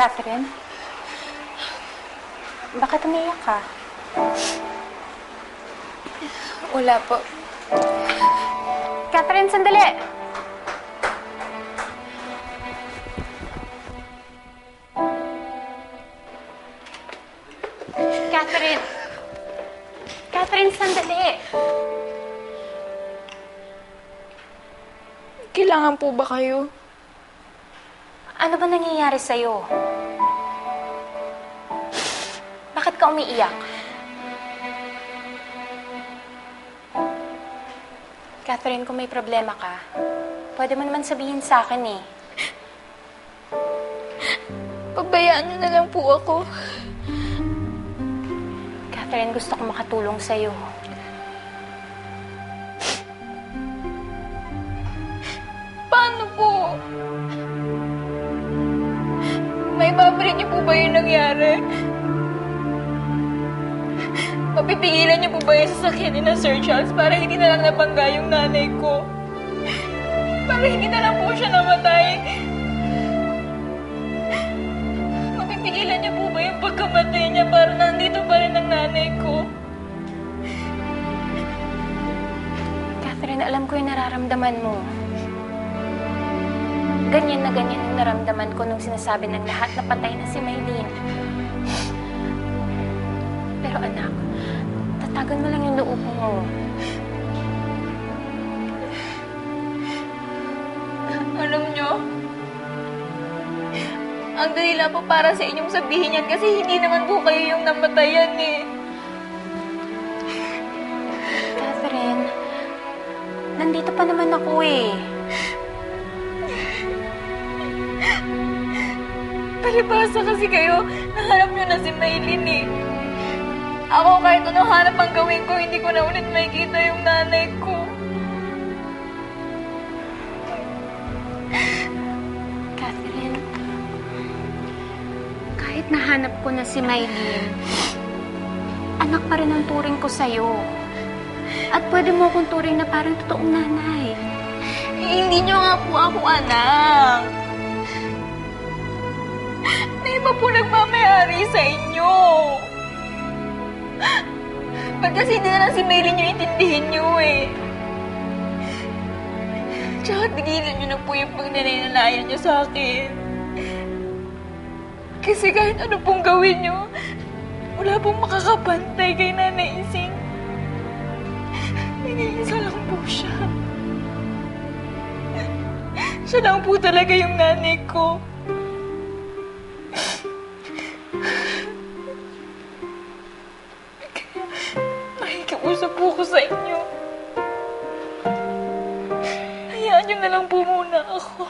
Catherine? Bakit umiyak ka? Wala po. Catherine, sandali! Catherine! Catherine, sandali! Kailangan po ba kayo? Ano ba nangyayari sa'yo? Bakit ka umiiyak? Catherine, kung may problema ka, pwede mo naman sabihin sa akin eh. Pabayaan niyo na lang po ako. Catherine, gusto ko makatulong sa'yo. Paano po? May babalik niyo po ba yung nangyari? Mapipigilan niyo po ba yung sasakyan ni na Sir Charles para hindi na lang nabangga yung nanay ko? Para hindi na lang po siya namatay? Mapipigilan niyo po ba yung pagkamatay niya para nandito pa rin ang nanay ko? Catherine, alam ko yung nararamdaman mo. Ganyan na ganyan yung naramdaman ko nung sinasabi ng lahat na patay na si Maylene. Tatagan mo lang yung loob mo. Alam nyo, ang dali lang po para sa inyong sabihin yan kasi hindi naman po kayo yung namatayan eh. Catherine, nandito pa naman ako eh. Palibasa kasi kayo, nahanap nyo na si Maylin eh. Ako kahit anong hanap ang gawin ko, hindi ko na ulit makikita yung nanay ko. Catherine, kahit nahanap ko na si Maylene, anak pa rin ang turing ko sa'yo. At pwede mo akong turing na parang totoong nanay. Eh, hindi nyo nga po ako anak. May iba po nagmamayari sa inyo. Ba't kasi hindi na lang si Maylin nyo intindihin nyo eh. Tsaka tigilan nyo na po yung pagnanayanayan nyo sa akin. Kasi kahit ano pong gawin nyo, wala pong makakapantay kay Nanay Ising. Nag-iisa lang po siya. Siya lang po talaga yung nanay ko. susuko ko sa inyo. Hayaan niyo na lang po muna ako.